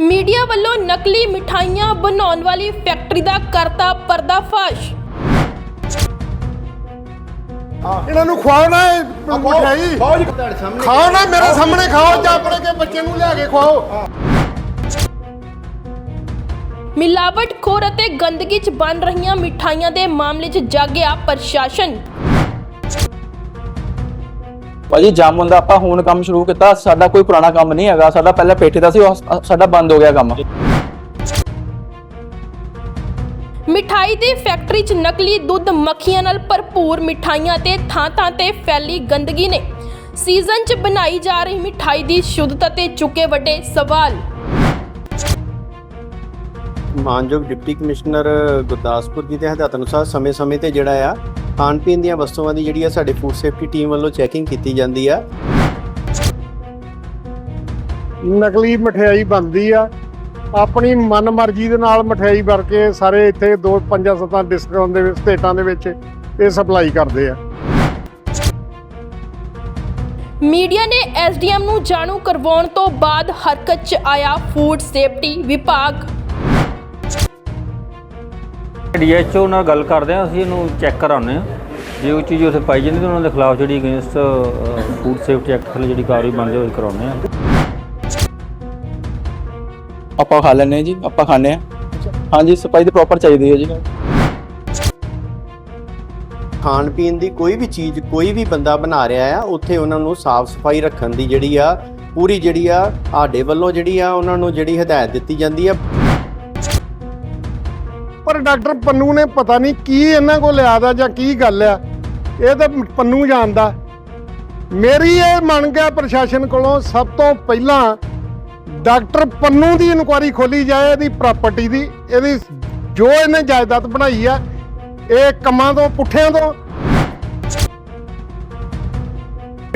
Media ਵੱਲੋਂ ਨਕਲੀ ਮਿਠਾਈਆਂ ਬਣਾਉਣ ਵਾਲੀ ਫੈਕਟਰੀ ਦਾ ਕਰਤਾ ਪਰਦਾਫਾਸ਼। ਇਹਨਾਂ ਨੂੰ ਖਵਾਓ ਨਾ ਇਹ ਮਠਿਆਈ ਬਹੁਤ ਤੁਹਾਡੇ ਸਾਹਮਣੇ ਖਾਓ ਨਾ ਮੇਰੇ ਸਾਹਮਣੇ ਖਾਓ ਜਾਂ ਆਪਣੇ ਕੇ ਬੱਚੇ ਨੂੰ ਲਿਆ ਕੇ ਖਵਾਓ। ਮਿਲਾਵਟ ਖੋਰ ਅਤੇ ਗੰਦਗੀ 'ਚ ਬਣ ਰਹੀਆਂ ਮਿਠਾਈਆਂ ਦੇ ਮਾਮਲੇ 'ਚ ਜਾਗਿਆ ਪ੍ਰਸ਼ਾਸਨ। ਭਾਜੀ ਜਾਮੁਨ ਦਾ ਆਪਾਂ ਹੁਣ ਕੰਮ ਸ਼ੁਰੂ ਕੀਤਾ ਸਾਡਾ ਕੋਈ ਪੁਰਾਣਾ ਕੰਮ ਨਹੀਂ ਹੈਗਾ ਸਾਡਾ ਪਹਿਲਾਂ ਪੇਠੇ ਦਾ ਸੀ ਉਹ ਸ- ਸਾਡਾ ਬੰਦ ਹੋ ਗਿਆ ਕੰਮ। ਮਿਠਾਈ ਦੀ ਫੈਕਟਰੀ 'ਚ ਨਕਲੀ ਦੁੱਧ ਮੱਖੀਆਂ ਨਾਲ ਭਰਪੂਰ ਮਿਠਾਈਆਂ ਤੇ ਥਾਂ-ਥਾਂ ਤੇ ਫੈਲੀ ਗੰਦਗੀ ਨੇ। ਸੀਜ਼ਨ 'ਚ ਬਣਾਈ ਜਾ ਰਹੀ ਮਿਠਾਈ ਦੀ ਸ਼ੁੱਧਤਾ ਤੇ ਚੁੱਕੇ ਵੱਡੇ ਸਵਾਲ। ਮਾਨਯੋਗ ਡਿਪਟੀ ਕਮਿਸ਼ਨਰ ਗੁਰਦਾਸਪੁਰ ਜੀ ਦੇ ਹਦਾਇਤ ਅਨੁਸਾਰ ਸਮੇਂ-ਸਮੇਂ ਤੇ ਜਿਹੜਾ ਆ ਖਾਣ ਪੀਣ ਦੀਆਂ ਵਸਤੂਆਂ ਦੀ ਜਿਹੜੀ ਆ ਸਾਡੇ ਫੂਡ ਸੇਫਟੀ ਟੀਮ ਵੱਲੋਂ ਚੈਕਿੰਗ ਕੀਤੀ ਜਾਂਦੀ ਆ। ਨਕਲੀ ਮਠਿਆਈ ਬਣਦੀ ਆ। ਆਪਣੀ ਮਨਮਰਜ਼ੀ ਦੇ ਨਾਲ ਮਠਿਆਈ ਭਰ ਕੇ ਸਾਰੇ ਇੱਥੇ ਦੋ ਪੰਜਾਂ ਸੱਤਾਂ ਡਿਸਟ੍ਰਿਕਟਾਂ ਦੇ ਵਿੱਚ ਸਟੇਟਾਂ ਦੇ ਵਿੱਚ ਇਹ ਸਪਲਾਈ ਕਰਦੇ ਆ। ਮੀਡੀਆ ਨੇ ਐਸਡੀਐਮ ਨੂੰ ਜਾਣੂ ਕਰਵਾਉਣ ਤੋਂ ਬਾਅਦ ਹਰਕਤ 'ਚ ਆਇਆ ਫੂਡ ਸੇਫਟੀ ਵਿਭਾਗ। ਡੀਐਚਓ ਨਾਲ ਗੱਲ ਕਰਦੇ ਆ ਅਸੀਂ ਇਹਨੂੰ ਚੈੱਕ ਕਰਾਉਂਦੇ ਆ ਜੇ ਉਹ ਚੀਜ਼ ਉੱਥੇ ਪਾਈ ਜਾਂਦੀ ਤਾਂ ਉਹਨਾਂ ਦੇ ਖਿਲਾਫ ਜਿਹੜੀ ਅਗੇਂਸਟ ਫੂਡ ਸੇਫਟੀ ਐਕਟ ਥੱਲੇ ਜਿਹੜੀ ਕਾਰਵਾਈ ਬਣਦੀ ਉਹ ਕਰਾਉਂਦੇ ਆ ਆਪਾਂ ਖਾ ਲੈਂਦੇ ਹਾਂ ਜੀ ਆਪਾਂ ਖਾਂਦੇ ਹਾਂ। ਹਾਂਜੀ ਸਫ਼ਾਈ ਤੇ ਪ੍ਰੋਪਰ ਚਾਹੀਦੀ ਹੈ ਜੀ। ਖਾਣ ਪੀਣ ਦੀ ਕੋਈ ਵੀ ਚੀਜ਼ ਕੋਈ ਵੀ ਬੰਦਾ ਬਣਾ ਰਿਹਾ ਆ ਉੱਥੇ ਉਹਨਾਂ ਨੂੰ ਸਾਫ਼ ਸਫ਼ਾਈ ਰੱਖਣ ਦੀ ਜਿਹੜੀ ਆ ਪੂਰੀ ਜਿਹੜੀ ਆ ਸਾਡੇ ਵੱਲੋਂ ਜਿਹੜੀ ਆ ਉਹਨਾਂ ਨੂੰ ਜਿਹੜੀ ਹਦਾਇਤ ਦਿੱਤੀ ਜਾਂਦੀ ਆ। ਪਰ ਡਾਕਟਰ ਪੰਨੂ ਨੇ ਪਤਾ ਨਹੀਂ ਕੀ ਇਹਨਾਂ ਕੋਲ ਲਿਆ ਦਾ ਜਾਂ ਕੀ ਗੱਲ ਆ। ਇਹ ਤਾਂ ਪੰਨੂ ਜਾਣਦਾ। ਮੇਰੀ ਇਹ ਮੰਗ ਹੈ ਪ੍ਰਸ਼ਾਸਨ ਕੋਲੋਂ ਸਭ ਤੋਂ ਪਹਿਲਾਂ ਡਾਕਟਰ ਪੰਨੂ ਦੀ ਇਨਕੁਆਰੀ ਖੋਲੀ ਜਾਏ, ਇਹਦੀ ਪ੍ਰਾਪਰਟੀ ਦੀ, ਇਹਦੀ ਜੋ ਇਹਨੇ ਜਾਇਦਾਦ ਬਣਾਈ ਆ, ਇਹ ਕੰਮਾਂ ਤੋਂ, ਪੁੱਠਿਆਂ ਤੋਂ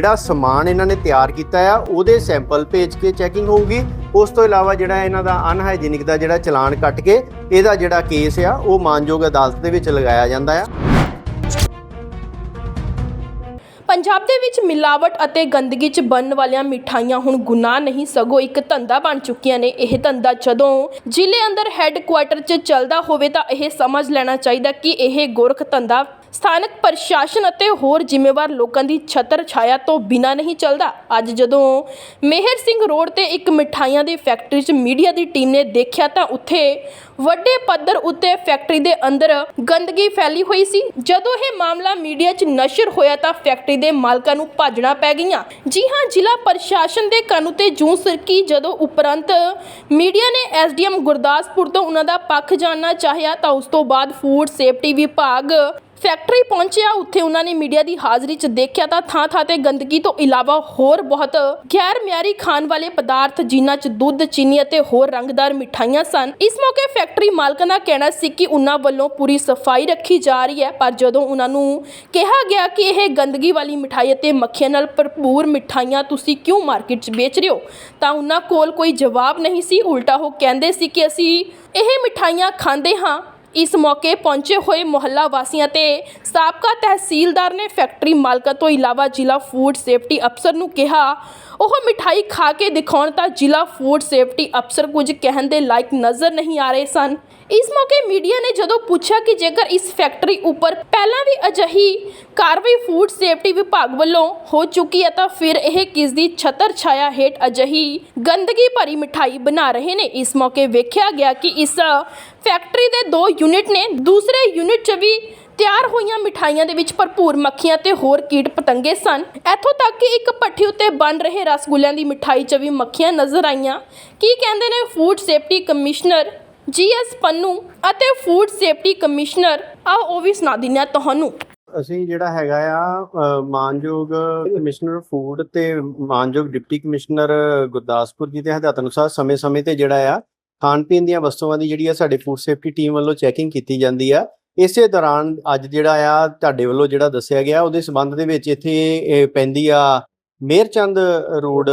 ਜਿਹੜਾ ਸਮਾਨ ਇਹਨਾਂ ਨੇ ਤਿਆਰ ਕੀਤਾ ਆ, ਉਹਦੇ ਸੈਂਪਲ ਭੇਜ ਕੇ ਚੈਕਿੰਗ ਹੋਊਗੀ। ਉਸ ਤੋਂ ਇਲਾਵਾ ਜਿਹੜਾ ਇਹਨਾਂ ਦਾ ਅਨਹਾਈਜੀਨਿਕ ਦਾ ਜਿਹੜਾ ਚਲਾਨ ਕੱਟ ਕੇ, ਇਹਦਾ ਜਿਹੜਾ ਕੇਸ ਆ, ਉਹ ਮਾਨਯੋਗ ਅਦਾਲਤ ਦੇ ਵਿੱਚ ਲਗਾਇਆ ਜਾਂਦਾ ਆ। ਪੰਜਾਬ ਦੇ ਵਿੱਚ ਮਿਲਾਵਟ ਅਤੇ ਗੰਦਗੀ 'ਚ ਬਣਨ ਵਾਲੀਆਂ ਮਿਠਾਈਆਂ ਹੁਣ ਗੁਨਾਹ ਨਹੀਂ, ਸਗੋਂ ਇੱਕ ਧੰਦਾ ਬਣ ਚੁੱਕੀਆਂ ਨੇ। ਇਹ ਧੰਦਾ ਜਦੋਂ ਜ਼ਿਲ੍ਹੇ ਅੰਦਰ ਹੈੱਡਕੁਆਟਰ 'ਚ ਚੱਲਦਾ ਹੋਵੇ ਤਾਂ ਇਹ ਸਮਝ ਲੈਣਾ ਚਾਹੀਦਾ ਕਿ ਇਹ ਗੋਰਖ ਧੰਦਾ ਸਥਾਨਕ ਪ੍ਰਸ਼ਾਸਨ ਅਤੇ ਹੋਰ ਜ਼ਿੰਮੇਵਾਰ ਲੋਕਾਂ ਦੀ ਛਤਰ ਛਾਇਆ ਤੋਂ ਬਿਨਾਂ ਨਹੀਂ ਚੱਲਦਾ। ਅੱਜ ਜਦੋਂ ਮੇਹਰ ਸਿੰਘ ਰੋਡ ਤੇ ਇੱਕ ਮਿਠਾਈਆਂ ਦੀ ਫੈਕਟਰੀ 'ਚ ਮੀਡੀਆ ਦੀ ਟੀਮ ਨੇ ਦੇਖਿਆ ਤਾਂ ਉੱਥੇ ਵੱਡੇ ਪੱਧਰ ਉੱਤੇ ਫੈਕਟਰੀ ਦੇ ਅੰਦਰ ਗੰਦਗੀ ਫੈਲੀ ਹੋਈ ਸੀ। ਜਦੋਂ ਇਹ ਮਾਮਲਾ ਮੀਡੀਆ 'ਚ ਨਸ਼ਰ ਹੋਇਆ ਤਾਂ ਫੈਕਟਰੀ ਦੇ ਮਾਲਕਾਂ ਨੂੰ ਭਾਜਣਾ ਪੈ ਗਈਆਂ। ਜੀ ਹਾਂ, ਜ਼ਿਲ੍ਹਾ ਪ੍ਰਸ਼ਾਸਨ ਦੇ ਕੰਨ ਤੇ ਜੂੰ ਸਰਕੀ ਜਦੋਂ ਉਪਰੰਤ ਮੀਡੀਆ ਨੇ ਐਸਡੀਐਮ ਗੁਰਦਾਸਪੁਰ ਤੋਂ ਉਹਨਾਂ ਦਾ ਪੱਖ ਜਾਣਨਾ ਚਾਹਿਆ ਤਾਂ ਉਸ ਤੋਂ ਬਾਅਦ ਫੂਡ ਸੇਫਟੀ ਵਿਭਾਗ ਫੈਕਟਰੀ ਪਹੁੰਚਿਆ, ਉੱਥੇ ਉਹਨਾਂ ਨੇ ਮੀਡੀਆ ਦੀ ਹਾਜ਼ਰੀ 'ਚ ਦੇਖਿਆ ਤਾਂ ਥਾਂ-ਥਾਂ ਤੇ ਗੰਦਗੀ ਤੋਂ ਇਲਾਵਾ ਹੋਰ ਬਹੁਤ ਗੈਰ ਮਿਆਰੀ ਖਾਣ ਵਾਲੇ ਪਦਾਰਥ, ਜਿਨ੍ਹਾਂ 'ਚ ਦੁੱਧ, ਚੀਨੀ ਅਤੇ ਹੋਰ ਰੰਗਦਾਰ ਮਿਠਾਈਆਂ ਸਨ। ਇਸ ਮੌਕੇ ਫੈਕਟਰੀ ਮਾਲਕਾਂ ਦਾ ਕਹਿਣਾ ਸੀ ਕਿ ਉਹਨਾਂ ਵੱਲੋਂ ਪੂਰੀ ਸਫ਼ਾਈ ਰੱਖੀ ਜਾ ਰਹੀ ਹੈ, ਪਰ ਜਦੋਂ ਉਹਨਾਂ ਨੂੰ ਕਿਹਾ ਗਿਆ ਕਿ ਇਹ ਗੰਦਗੀ ਵਾਲੀ ਮਿਠਾਈ ਅਤੇ ਮੱਖੀਆਂ ਨਾਲ ਭਰਪੂਰ ਮਿਠਾਈਆਂ ਤੁਸੀਂ ਕਿਉਂ ਮਾਰਕੀਟ 'ਚ ਵੇਚ ਰਹੇ ਹੋ, ਤਾਂ ਉਹਨਾਂ ਕੋਲ ਕੋਈ ਜਵਾਬ ਨਹੀਂ ਸੀ। ਉਲਟਾ ਉਹ ਕਹਿੰਦੇ ਸੀ ਕਿ ਅਸੀਂ ਇਹ ਮਿਠਾਈਆਂ ਖਾਂਦੇ ਹਾਂ ਇਸ ਮੌਕੇ ਪਹੁੰਚੇ ਹੋਏ ਮੁਹੱਲਾ ਵਾਸੀਆਂ ਤੇ ਸਾਬਕਾ ਤਹਿਸੀਲਦਾਰ ਨੇ ਫੈਕਟਰੀ ਮਾਲਕਾਂ ਤੋਂ ਇਲਾਵਾ ਜ਼ਿਲ੍ਹਾ ਫੂਡ ਸੇਫਟੀ ਅਫਸਰ ਨੂੰ ਕਿਹਾ ਉਹ ਮਿਠਾਈ ਖਾ ਕੇ ਦਿਖਾਉਣ ਤਾਂ ਜ਼ਿਲ੍ਹਾ ਫੂਡ ਸੇਫਟੀ ਅਫਸਰ ਕੁਝ ਕਹਿਣ ਦੇ ਲਾਇਕ ਨਜ਼ਰ ਨਹੀਂ ਆ ਰਹੇ ਸਨ। ਇਸ ਮੌਕੇ ਮੀਡੀਆ ਨੇ ਜਦੋਂ ਪੁੱਛਿਆ ਕਿ ਜੇਕਰ ਇਸ ਫੈਕਟਰੀ ਉੱਪਰ ਪਹਿਲਾਂ ਵੀ ਅਜਿਹੀ ਕਾਰਵਾਈ ਫੂਡ ਸੇਫਟੀ ਵਿਭਾਗ ਵੱਲੋਂ ਹੋ ਚੁੱਕੀ ਹੈ ਤਾਂ ਫਿਰ ਇਹ ਕਿਸ ਦੀ ਛਤਰ ਛਾਇਆ ਹੇਠ ਅਜਿਹੀ ਗੰਦਗੀ ਭਰੀ ਮਿਠਾਈ ਬਣਾ ਰਹੇ ਨੇ? ਇਸ ਮੌਕੇ ਵੇਖਿਆ ਗਿਆ ਕਿ ਇਸ ਫੈਕਟਰੀ ਦੇ ਦੋ ਯੂਨਿਟ ਨੇ, ਦੂਸਰੇ ਯੂਨਿਟ 'ਚ ਵੀ ਤਿਆਰ ਹੋਈਆਂ ਮਿਠਾਈਆਂ ਦੇ ਵਿੱਚ ਭਰਪੂਰ ਮੱਖੀਆਂ ਤੇ ਹੋਰ ਕੀਟ ਪਤੰਗੇ ਸਨ। ਇੱਥੋਂ ਤੱਕ ਕਿ ਇੱਕ ਭੱਠੀ ਉੱਤੇ ਬਣ ਰਹੇ ਰਸਗੁੱਲਿਆਂ ਦੀ ਮਿਠਾਈ 'ਚ ਵੀ ਮੱਖੀਆਂ ਨਜ਼ਰ ਆਈਆਂ। ਕੀ ਕਹਿੰਦੇ ਨੇ food safety commissioner GS Pannu ਅਤੇ ਫੂਡ ਸੇਫਟੀ ਕਮਿਸ਼ਨਰ ਆਓ ਉਹ ਵੀ ਸੁਣਾ ਦਿੰਦੇ ਹਾਂ ਤੁਹਾਨੂੰ। ਅਸੀਂ ਜਿਹੜਾ ਹੈਗਾ ਆ ਮਾਨਯੋਗ ਕਮਿਸ਼ਨਰ ਫੂਡ ਤੇ ਮਾਨਯੋਗ ਡਿਪਟੀ ਕਮਿਸ਼ਨਰ ਗੁਰਦਾਸਪੁਰ ਜੀ ਦੇ ਹਦਾਇਤ ਅਨੁਸਾਰ ਸਮੇਂ-ਸਮੇਂ ਤੇ ਜਿਹੜਾ ਆ ਖਾਣ ਪੀਣ ਦੀਆਂ ਵਸਤੂਆਂ ਦੀ ਜਿਹੜੀ ਆ ਸਾਡੇ ਫੂਡ ਸੇਫਟੀ ਟੀਮ ਵੱਲੋਂ ਚੈਕਿੰਗ ਕੀਤੀ ਜਾਂਦੀ ਆ। ਇਸੇ ਦੌਰਾਨ ਅੱਜ ਜਿਹੜਾ ਆ ਤੁਹਾਡੇ ਵੱਲੋਂ ਜਿਹੜਾ ਦੱਸਿਆ ਗਿਆ ਉਹਦੇ ਸਬੰਧ ਦੇ ਵਿੱਚ ਇੱਥੇ ਪੈਂਦੀ ਆ ਮੇਰਚੰਦ ਰੋਡ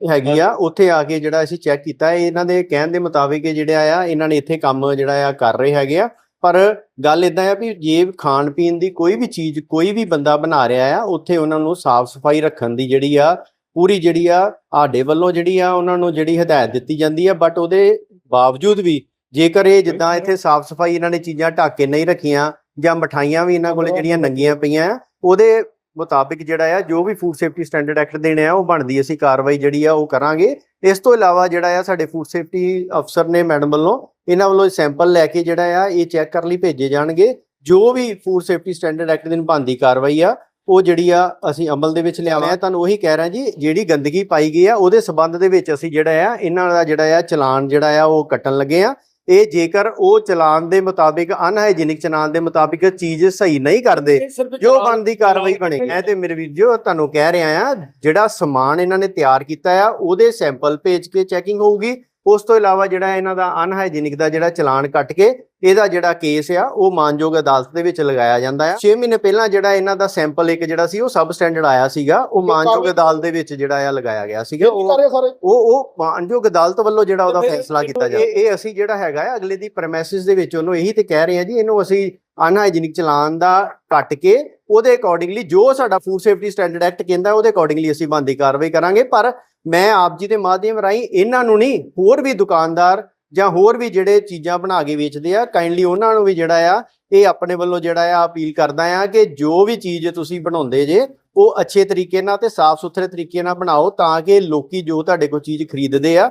ਹੈਗੀ ਆ ਉੱਥੇ ਆ ਕੇ ਜਿਹੜਾ ਅਸੀਂ ਚੈੱਕ ਕੀਤਾ। ਇਹ ਇਹਨਾਂ ਦੇ ਕਹਿਣ ਦੇ ਮੁਤਾਬਿਕ ਜਿਹੜਾ ਆ ਇਹਨਾਂ ਨੇ ਇੱਥੇ ਕੰਮ ਜਿਹੜਾ ਆ ਕਰ ਰਹੇ ਹੈਗੇ ਆ। ਪਰ ਗੱਲ ਇਦਾਂ ਆ ਵੀ ਜੇ ਖਾਣ ਪੀਣ ਦੀ ਕੋਈ ਵੀ ਚੀਜ਼ ਕੋਈ ਵੀ ਬੰਦਾ ਬਣਾ ਰਿਹਾ ਆ ਉੱਥੇ ਉਹਨਾਂ ਨੂੰ ਸਾਫ਼ ਸਫ਼ਾਈ ਰੱਖਣ ਦੀ ਜਿਹੜੀ ਆ ਪੂਰੀ ਜਿਹੜੀ ਆ ਸਾਡੇ ਵੱਲੋਂ ਜਿਹੜੀ ਆ ਉਹਨਾਂ ਨੂੰ ਜਿਹੜੀ ਹਦਾਇਤ ਦਿੱਤੀ ਜਾਂਦੀ ਆ। ਬਟ ਉਹਦੇ ਬਾਵਜੂਦ ਵੀ ਜੇਕਰ ਇਹ ਜਿੱਦਾਂ ਇੱਥੇ ਸਾਫ਼ ਸਫ਼ਾਈ ਇਹਨਾਂ ਨੇ ਚੀਜ਼ਾਂ ਢੱਕ ਕੇ ਨਹੀਂ ਰੱਖੀਆਂ ਜਾਂ ਮਠਾਈਆਂ ਵੀ ਇਹਨਾਂ ਕੋਲੇ ਜਿਹੜੀਆਂ ਨੰਗੀਆਂ ਪਈਆਂ ਆ ਉਹਦੇ ਮੁਤਾਬਿਕ ਜਿਹੜਾ ਆ ਜੋ ਵੀ ਫੂਡ ਸੇਫਟੀ ਸਟੈਂਡਰਡ ਐਕਟ ਦੇਣੇ ਆ ਉਹ ਬਣਦੀ ਅਸੀਂ ਕਾਰਵਾਈ ਜਿਹੜੀ ਆ ਉਹ ਕਰਾਂਗੇ। ਇਸ ਤੋਂ ਇਲਾਵਾ ਜਿਹੜਾ ਆ ਸਾਡੇ ਫੂਡ ਸੇਫਟੀ ਅਫਸਰ ਨੇ ਮੈਡਮ ਵੱਲੋਂ ਇਹਨਾਂ ਵੱਲੋਂ ਸੈਂਪਲ ਲੈ ਕੇ ਜਿਹੜਾ ਆ ਇਹ ਚੈੱਕ ਕਰਨ ਲਈ ਭੇਜੇ ਜਾਣਗੇ। ਜੋ ਵੀ ਫੂਡ ਸੇਫਟੀ ਸਟੈਂਡਰਡ ਐਕਟ ਦੀ ਬਣਦੀ ਕਾਰਵਾਈ ਆ ਉਹ ਜਿਹੜੀ ਆ ਅਸੀਂ ਅਮਲ ਦੇ ਵਿੱਚ ਲਿਆਵਾਂ ਮੈਂ ਤੁਹਾਨੂੰ ਉਹੀ ਕਹਿ ਰਿਹਾ ਜੀ ਜਿਹੜੀ ਗੰਦਗੀ ਪਾਈ ਗਈ ਆ ਉਹਦੇ ਸਬੰਧ ਦੇ ਵਿੱਚ ਅਸੀਂ ਜਿਹੜਾ ਆ ਇਹਨਾਂ ਦਾ ਜਿਹੜਾ ਆ ਚਲਾਨ ਜਿਹੜਾ ਆ ਉਹ ਕੱਟਣ ਲੱਗੇ ਆ। ਇਹ ਜੇਕਰ ਉਹ ਚਲਾਨ ਦੇ ਮੁਤਾਬਿਕ ਅਨਹਾਈਜੀਨਿਕ ਚਲਾਨ ਦੇ ਮੁਤਾਬਿਕ ਚੀਜ਼ ਸਹੀ ਨਹੀਂ ਕਰਦੇ ਜੋ ਬਣਦੀ ਕਾਰਵਾਈ ਬਣੇ। ਮੈਂ ਤੇ ਮੇਰੇ ਵੀਰ ਜੋ ਤੁਹਾਨੂੰ ਕਹਿ ਰਿਹਾ ਆ ਜਿਹੜਾ ਸਮਾਨ ਇਹਨਾਂ ਨੇ ਤਿਆਰ ਕੀਤਾ ਆ ਉਹਦੇ ਸੈਂਪਲ ਭੇਜ ਕੇ ਚੈਕਿੰਗ ਹੋਊਗੀ। ਉਸ ਤੋਂ ਇਲਾਵਾ ਜਿਹੜਾ ਇਹਨਾਂ ਦਾ ਅਨਹਾਈਜੀਨਿਕ ਦਾ ਜਿਹੜਾ ਚਲਾਨ ਕੱਟ ਕੇ ਇਹਦਾ ਜਿਹੜਾ ਕੇਸ ਆ ਉਹ ਮਾਨਯੋਗ ਅਦਾਲਤ ਦੇ ਵਿੱਚ ਲਗਾਇਆ ਜਾਂਦਾ ਆ। 6 ਮਹੀਨੇ ਪਹਿਲਾਂ ਜਿਹੜਾ ਇਹਨਾਂ ਦਾ ਸੈਂਪਲ ਇੱਕ ਜਿਹੜਾ ਸੀ ਉਹ ਸਬ ਸਟੈਂਡਰਡ ਆਇਆ ਸੀਗਾ ਉਹ ਮਾਨਯੋਗ ਅਦਾਲਤ ਦੇ ਵਿੱਚ ਜਿਹੜਾ ਆ ਲਗਾਇਆ ਗਿਆ ਸੀਗਾ। ਉਹ ਉਹ ਮਾਨਯੋਗ ਅਦਾਲਤ ਵੱਲੋਂ ਜਿਹੜਾ ਉਹਦਾ ਫੈਸਲਾ ਕੀਤਾ ਜਾਵੇ ਇਹ ਇਹ ਅਸੀਂ ਜਿਹੜਾ ਹੈਗਾ ਆ ਅਗਲੇ ਦੀ ਪ੍ਰੈਮਿਸਿਸ ਦੇ ਵਿੱਚ ਉਹਨੂੰ ਇਹੀ ਤੇ ਕਹਿ ਰਹੇ ਆ ਜੀ ਇਹਨੂੰ ਅਸੀਂ ਅਨਹਾਈਜੀਨਿਕ ਚਲਾਨ ਦਾ ਕੱਟ ਕੇ ਉਹਦੇ ਅਕੋਰਡਿੰਗਲੀ ਜੋ ਸਾਡਾ ਫੂਡ ਸੇਫਟੀ ਸਟੈਂਡਰਡ ਐਕਟ ਕਹਿੰਦਾ ਉਹਦੇ ਅਕੋਰਡਿੰਗਲੀ ਅਸੀਂ ਬੰਦੀ ਕਾਰਵਾਈ ਕਰਾਂਗੇ। ਪਰ ਮੈਂ ਆਪ ਜੀ ਦੇ ਮਾਧਿਅਮ ਰਾਹੀਂ ਇਹਨਾਂ ਨੂੰ ਨਹੀਂ, ਹੋਰ ਵੀ ਦੁਕਾਨਦਾਰ ਜਾਂ ਹੋਰ ਵੀ ਜਿਹੜੇ ਚੀਜ਼ਾਂ ਬਣਾ ਕੇ ਵੇਚਦੇ ਆ ਕਾਈਂਡਲੀ ਉਹਨਾਂ ਨੂੰ ਵੀ ਜਿਹੜਾ ਆ, ਇਹ ਆਪਣੇ ਵੱਲੋਂ ਜਿਹੜਾ ਆ ਅਪੀਲ ਕਰਦਾ ਆ ਕਿ ਜੋ ਵੀ ਚੀਜ਼ ਤੁਸੀਂ ਬਣਾਉਂਦੇ ਜੇ, ਉਹ ਅੱਛੇ ਤਰੀਕੇ ਨਾਲ ਤੇ ਸਾਫ਼ ਸੁਥਰੇ ਤਰੀਕੇ ਨਾਲ ਬਣਾਓ ਤਾਂ ਕਿ ਲੋਕੀ ਜੋ ਤੁਹਾਡੇ ਕੋਲ ਚੀਜ਼ ਖਰੀਦਦੇ ਆ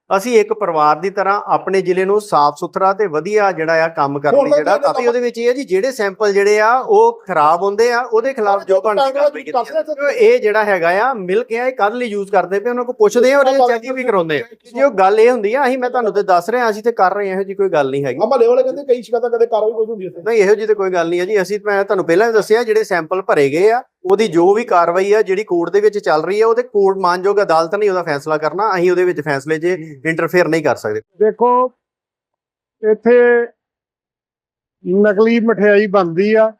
ਅਸੀਂ ਇੱਕ ਪਰਿਵਾਰ ਦੀ ਤਰ੍ਹਾਂ ਆਪਣੇ ਜ਼ਿਲ੍ਹੇ ਨੂੰ ਸਾਫ਼ ਸੁਥਰਾ ਤੇ ਵਧੀਆ ਜਿਹੜਾ ਆ ਕੰਮ ਕਰਨ ਲਈ ਜਿਹੜਾ ਕਾਫੀ ਉਹਦੇ ਵਿੱਚ ਇਹ ਹੈ ਜੀ ਜਿਹੜੇ ਸੈਂਪਲ ਜਿਹੜੇ ਆ ਉਹ ਖਰਾਬ ਹੁੰਦੇ ਆ ਉਹਦੇ ਖਿਲਾਫ ਜੋ ਬਣਦੀ ਕਾਰਵਾਈ ਕੀਤੀ। ਇਹ ਜਿਹੜਾ ਹੈਗਾ ਆ ਮਿਲਕ ਆ ਇਹ ਕਦ ਲਈ ਯੂਜ਼ ਕਰਦੇ ਪਏ ਉਹਨਾਂ ਕੋਲ ਪੁੱਛਦੇ ਆ ਔਰ ਇਹ ਚੈਕਿੰਗ ਵੀ ਕਰਾਉਂਦੇ ਆ ਜੀ ਉਹ ਗੱਲ ਇਹ ਹੁੰਦੀ ਆ ਅਸੀਂ ਮੈਂ ਤੁਹਾਨੂੰ ਤੇ ਦੱਸ ਰਿਹਾ ਅਸੀਂ ਤੇ ਕਰ ਰਹੇ ਆ ਇਹੋ ਜੀ ਕੋਈ ਗੱਲ ਨਹੀਂ ਹੈਗੀ ਮਹੱਲੇ ਵਾਲੇ ਕਹਿੰਦੇ ਕਈ ਸ਼ਿਕਾਇਤਾਂ ਕਦੇ ਕਾਰਵਾਈ ਕੋਈ ਹੁੰਦੀ ਨਹੀਂ ਇਹੋ ਜਿਹੀ ਤਾਂ ਕੋਈ ਗੱਲ ਨਹੀਂ ਹੈ ਜੀ ਅਸੀਂ ਮੈਂ ਤੁਹਾਨੂੰ ਪਹਿਲਾਂ ਵੀ ਦੱਸਿਆ ਜਿਹੜੇ ਸੈਂਪਲ ਭਰੇ ਗਏ ਆ ਉਹਦੀ ਜੋ ਵੀ ਕਾਰਵਾਈ ਆ ਜਿਹੜੀ ਕੋਰਟ ਦੇ ਵਿੱਚ ਚੱਲ ਰਹੀ ਆ ਉਹਦੇ ਕੋਰਟ ਮਾਨਯੋਗ ਅਦਾਲਤ ਨੇ ਉਹਦਾ ਫੈਸਲਾ ਕਰਨਾ ਅਸੀਂ ਉਹਦੇ ਵਿੱਚ ਫੈਸਲੇ 'ਚ ਇੰਟਰਫੇਅਰ ਨਹੀਂ ਕਰ ਸਕਦੇ। ਦੇਖੋ ਇੱਥੇ ਨਕਲੀ ਮਠਿਆਈ ਬਣਦੀ ਆ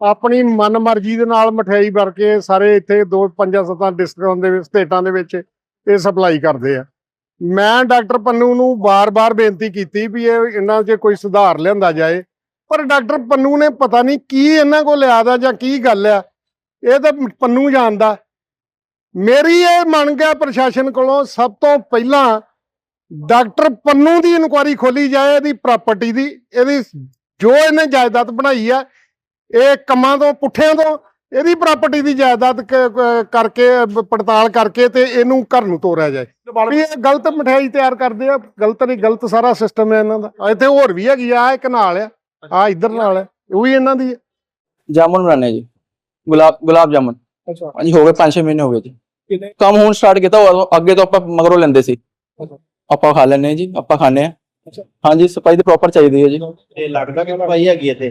ਆਪਣੀ ਮਨਮਰਜ਼ੀ ਦੇ ਨਾਲ ਮਠਿਆਈ ਭਰ ਕੇ ਸਾਰੇ ਇੱਥੇ ਦੋ ਪੰਜਾਂ ਸੱਤਾਂ ਡਿਸਟ੍ਰਿਕਟਾਂ ਦੇ ਵਿੱਚ ਸਟੇਟਾਂ ਦੇ ਵਿੱਚ ਇਹ ਸਪਲਾਈ ਕਰਦੇ ਆ। ਮੈਂ ਡਾਕਟਰ ਪੰਨੂ ਨੂੰ ਬਾਰ-ਬਾਰ ਬੇਨਤੀ ਕੀਤੀ ਵੀ ਇਹ ਇਹਨਾਂ 'ਚ ਕੋਈ ਸੁਧਾਰ ਲਿਆਂਦਾ ਜਾਏ ਪਰ ਡਾਕਟਰ ਪੰਨੂ ਨੇ ਪਤਾ ਨਹੀਂ ਕੀ ਇਹਨਾਂ ਕੋਲ ਲਿਆਦਾ ਜਾਂ ਕੀ ਗੱਲ ਆ ਇਹ ਤਾਂ ਪੰਨੂ ਜਾਣਦਾ। ਮੇਰੀ ਇਹ ਮੰਗ ਹੈ ਪ੍ਰਸ਼ਾਸਨ ਕੋਲੋਂ ਸਭ ਤੋਂ ਪਹਿਲਾਂ ਡਾਕਟਰ ਪੰਨੂ ਦੀ ਇਨਕੁਆਰੀ ਖੋਲੀ ਜਾਏ ਇਹਦੀ ਪ੍ਰਾਪਰਟੀ ਦੀ ਇਹਦੀ ਜੋ ਇਹਨੇ ਜਾਇਦਾਦ ਬਣਾਈ ਆ ਇਹ ਕੰਮਾਂ ਤੋਂ ਪੁੱਠਿਆਂ ਤੋਂ ਇਹਦੀ ਪ੍ਰਾਪਰਟੀ ਦੀ ਜਾਇਦਾਦ ਕਰਕੇ ਪੜਤਾਲ ਕਰਕੇ ਤੇ ਇਹਨੂੰ ਘਰ ਨੂੰ ਤੋਰਿਆ ਜਾਏ। ਵੀ ਇਹ ਗਲਤ ਮਠਿਆਈ ਤਿਆਰ ਕਰਦੇ ਆ ਗਲਤ ਨਹੀਂ ਗਲਤ ਸਾਰਾ ਸਿਸਟਮ ਹੈ ਇਹਨਾਂ ਦਾ। ਆ ਇੱਥੇ ਹੋਰ ਵੀ ਹੈਗੀ ਆ ਆਹ ਇੱਕ ਨਾਲ ਆ ਆ ਇੱਧਰ ਨਾਲ ਹੈ ਉਹ ਵੀ ਇਹਨਾਂ ਦੀ ਹੈ ਜਾਮੁਨ ਬਣਾਣੇ ਜੀ। ਗੁਲਾਬ ਗੁਲਾਬ ਜਾਮੁਨ। ਅੱਛਾ। ਹਾਂਜੀ ਹੋ ਗਏ 5-6 ਮਹੀਨੇ ਹੋ ਗਏ ਜੀ। ਕਿੰਨੇ? ਕੰਮ ਹੁਣ ਸਟਾਰਟ ਕੀਤਾ ਉਦੋਂ ਅੱਗੇ ਤੋਂ ਆਪਾਂ ਮਗਰੋਂ ਲੈਂਦੇ ਸੀ। ਅੱਛਾ। ਆਪਾਂ ਖਾ ਹਾਂ ਜੀ ਆਪਾਂ ਹਾਂ। ਅੱਛਾ। ਹਾਂਜੀ ਸਫ਼ਾਈ ਤੇ ਪ੍ਰੋਪਰ ਚਾਹੀਦੀ ਹੈ ਜੀ। ਇਹ ਲੱਗਦਾ ਕਿ ਭਾਈ ਹੈਗੀ ਇੱਥੇ?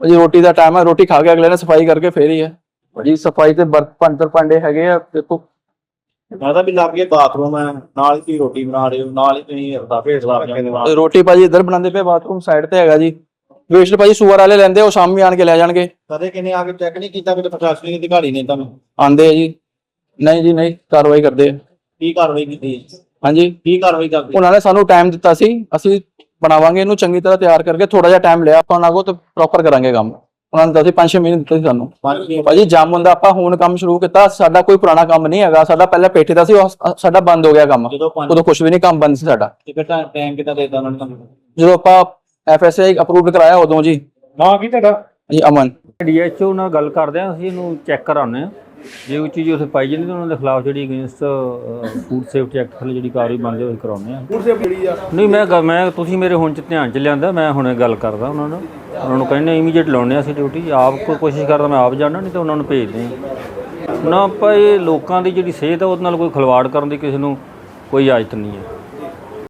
ਜੀ ਰੋਟੀ ਦਾ ਟਾਈਮ ਹੈ ਰੋਟੀ ਖਾ ਕੇ ਅਗਲੇ ਨੇ ਸਫ਼ਾਈ ਕਰਕੇ ਫੇਰ ਹੀ ਹੈ। ਜੀ ਸਫ਼ਾਈ ਤੇ ਬਰਤਨ ਤੇ ਭਾਂਡੇ ਹੈਗੇ ਆ ਦੇਖੋ। ਮਾਤਾ ਵੀ ਲੱਗ ਗਿਆ ਬਾਥਰੂਮ ਹੈ ਨਾਲ ਹੀ ਤੁਸੀਂ ਰੋਟੀ ਬਣਾ ਰਹੇ ਹੋ ਨਾਲ ਹੀ ਤੁਸੀਂ ਅਰਦਾ ਭੇਜ ਲਾ ਕੇ ਰੋਟੀ ਭਾਜੀ ਇੱਧਰ ਬਣਾਉਂਦੇ ਪਏ ਬਾਥਰੂਮ ਸਾਈਡ ਤੇ ਹੈਗਾ ਜੀ। ਵੇਸਟ ਭਾਜੀ ਸੂਅਰ ਵਾਲੇ ਲੈਂਦੇ ਉਹ ਸ਼ਾਮੀ ਆਣ ਕੇ ਲੈ ਜਾਣਗੇ। ਕਦੇ ਕਿਨੇ ਆ ਕੇ ਚੈੱਕ ਨਹੀਂ ਕੀਤਾ ਕਿ ਪ੍ਰਸ਼ਾਸਨਿਕ ਅਧਿਕਾਰੀ ਨੇ ਤੁਹਾਨੂੰ? ਆਂਦੇ ਆ ਜੀ। ਨਹੀਂ ਜੀ ਨਹੀਂ ਕਾਰਵਾਈ ਕਰਦੇ ਆ। ਕੀ ਕਾਰਵਾਈ ਕੀਤੀ? ਹਾਂਜੀ। ਕੀ ਕਾਰਵਾਈ ਕਰਦੇ? ਉਹਨਾਂ ਨੇ ਸਾਨੂੰ ਟਾਈਮ ਦਿੱਤਾ ਸੀ ਅਸੀਂ ਬਣਾਵਾਂਗੇ ਇਹਨੂੰ ਚੰਗੀ ਤਰ੍ਹਾਂ ਤਿਆਰ ਕਰਕੇ ਥੋੜਾ ਜਿਹਾ ਟਾਈਮ ਲਿਆ ਆਪਾਂ ਉਹਨਾਂ ਕੋਲ ਤੇ ਪ੍ਰੋਪਰ ਕਰਾਂਗੇ ਕੰਮ। ਉਹਨਾਂ ਨੇ ਦੱਸੀ 5-6 ਮਹੀਨੇ ਦਿੱਤੇ ਸੀ ਸਾਨੂੰ। ਪੰਜ ਭਾਜੀ ਜਾਮੁਨ ਦਾ ਆਪਾਂ ਹੁਣ ਕੰਮ ਸ਼ੁਰੂ ਕੀਤਾ ਸਾਡਾ ਕੋਈ ਪੁਰਾਣਾ ਕੰਮ ਨਹੀਂ ਹੈਗਾ ਸਾਡਾ ਪਹਿਲਾਂ ਪੇਠੇ ਦਾ ਸੀ ਉਹ ਸ- ਸਾਡਾ ਬੰਦ ਹੋ ਗਿਆ ਕੰਮ। ਜਦੋਂ ਪੰਜ ਉਦੋਂ ਕੁਝ ਵੀ ਨਹੀਂ ਕੰਮ ਬੰਦ ਸੀ ਸਾਡਾ। ਟਿਕਟ ਟਾਈਮ ਕਿਤਾ ਦੇਤਾ ਉਹਨਾਂ ਨੇ ਤੁਹਾਨੂੰ? ਜਦੋਂ ਆਪਾਂ ਐਫਐਸਆਈ ਅਪਰੂਵਡ ਕਰਾਇਆ ਉਦੋਂ ਜੀ। ਨਾ ਕੀ ਤੁਹਾਡਾ? ਜੀ ਅਮਨ। ਡੀਐਚਓ ਨਾਲ ਗੱਲ ਕਰਦੇ ਆ ਅਸੀਂ ਇਹਨੂੰ ਚੈੱਕ ਕਰਾਉਂਦੇ ਆ ਜੇ ਉਹ ਚੀਜ਼ ਉੱਥੇ ਪਾਈ ਜਾਂਦੀ ਤਾਂ ਉਹਨਾਂ ਦੇ ਖਿਲਾਫ ਜਿਹੜੀ ਅਗੇਂਸਟ ਫੂਡ ਸੇਫਟੀ ਐਕਟ ਥੱਲੇ ਜਿਹੜੀ ਕਾਰਵਾਈ ਬਣਦੀ ਉਹ ਕਰਾਉਂਦੇ ਆ ਫੂਡ ਸੇਫਟੀ ਜਿਹੜੀ ਆ। ਨਹੀਂ ਮੈਂ ਗ- ਮੈਂ ਤੁਸੀਂ ਮੇਰੇ ਹੁਣ ਚ ਧਿਆਨ ਚ ਲਿਆਂਦਾ ਮੈਂ ਹੁਣੇ ਗੱਲ ਕਰਦਾ ਉਹਨਾਂ ਨਾਲ ਉਹਨਾਂ ਨੂੰ ਕਹਿੰਦੇ ਇਮੀਡੀਏਟ ਲਾਉਣੇ ਆ ਅਸੀਂ ਡਿਊਟੀ ਆਪ ਕੋਈ ਕੋਸ਼ਿਸ਼ ਕਰਦਾ ਮੈਂ ਆਪ ਜਾਣਾ ਨਹੀਂ ਤਾਂ ਉਹਨਾਂ ਨੂੰ ਭੇਜਦੇ ਆ ਨਾ ਆਪਾਂ ਇਹ ਲੋਕਾਂ ਦੀ ਜਿਹੜੀ ਸਿਹਤ ਆ ਉਹਦੇ ਨਾਲ ਕੋਈ ਖਿਲਵਾੜ ਕਰਨ ਦੀ ਕਿਸੇ ਨੂੰ ਕੋਈ ਇਜਾਜ਼ਤ ਨਹੀਂ ਹੈ।